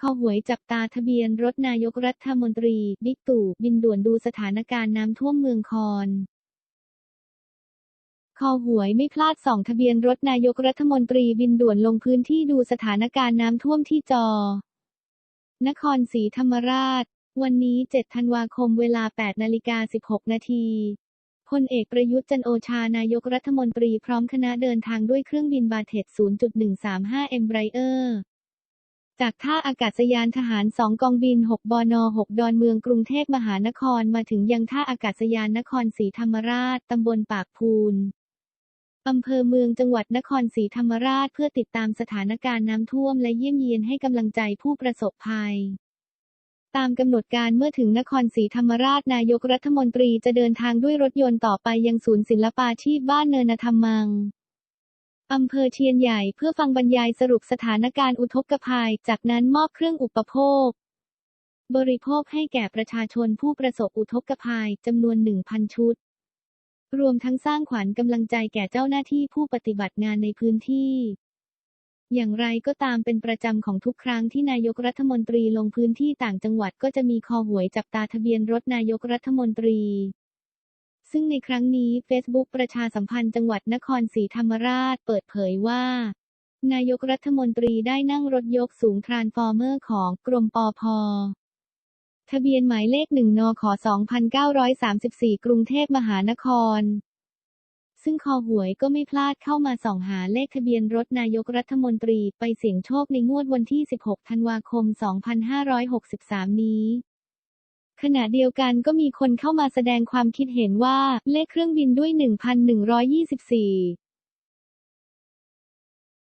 คอหวยจับตาทะเบียนรถนายกรัฐมนตรี บิ๊กตู่บินด่วนดูสถานการณ์น้ำท่วมเมืองคอนคอหวยไม่พลาดส่องทะเบียนรถนายกรัฐมนตรีบินด่วนลงพื้นที่ดูสถานการณ์น้ำท่วมที่จอ นครศรีธรรมราช วันนี้ 7 ธันวาคมเวลา 8 นาฬิกา 16 นาทีพลเอกประยุทธ์จันโอชานายกรัฐมนตรีพร้อมคณะเดินทางด้วยเครื่องบินบาเทต0.135 เอ็มไบรเออร์ จากท่าอากาศยานทหาร 2 กองบิน 6 บน 6 ดอนเมืองกรุงเทพมหานครมาถึงยังท่าอากาศยานนครศรีธรรมราช ตำบลปากพูนอำเภอเมืองจังหวัดนครศรีธรรมราชเพื่อติดตามสถานการณ์น้ำท่วมและเยี่ยมเยียนให้กำลังใจผู้ประสบภัย ตามกำหนดการเมื่อถึงนครศรีธรรมราชนายกรัฐมนตรีจะเดินทางด้วยรถยนต์ต่อไปยังศูนย์ศิลปาชีพบ้านเนินธรรมัง อำเภอเชียนใหญ่เพื่อฟังบรรยายสรุปสถานการณ์อุทกภัย จากนั้นมอบเครื่องอุปโภค บริโภคให้แก่ประชาชนผู้ประสบอุทกภัยจำนวน 1,000 ชุด รวมทั้งสร้างขวัญกำลังใจแก่เจ้าหน้าที่ผู้ปฏิบัติงานในพื้นที่ อย่างไรก็ตามเป็นประจำของทุกครั้งที่นายกรัฐมนตรีลงพื้นที่ต่างจังหวัดก็จะมีคอหวยจับตาทะเบียนรถนายกรัฐมนตรี ซึ่งในครั้งนี้ Facebook ประชาสัมพันธ์จังหวัดนครศรีธรรมราชเปิดเผยว่า นายกรัฐมนตรีได้นั่งรถยกสูงทรานส์ฟอร์เมอร์ของกรมปอพทะเบียนหมายเลข1นข2934 กรุงเทพมหานคร ซึ่งคอหวยก็ไม่พลาดเข้ามาส่องหาเลขทะเบียนรถนายกรัฐมนตรีไปเสี่ยงโชคในงวดวันที่ 16 ธันวาคม 2563 นี้ ขณะเดียวกันก็มีคนเข้ามาแสดงความคิดเห็นว่าเลขเครื่องบินด้วย 1,124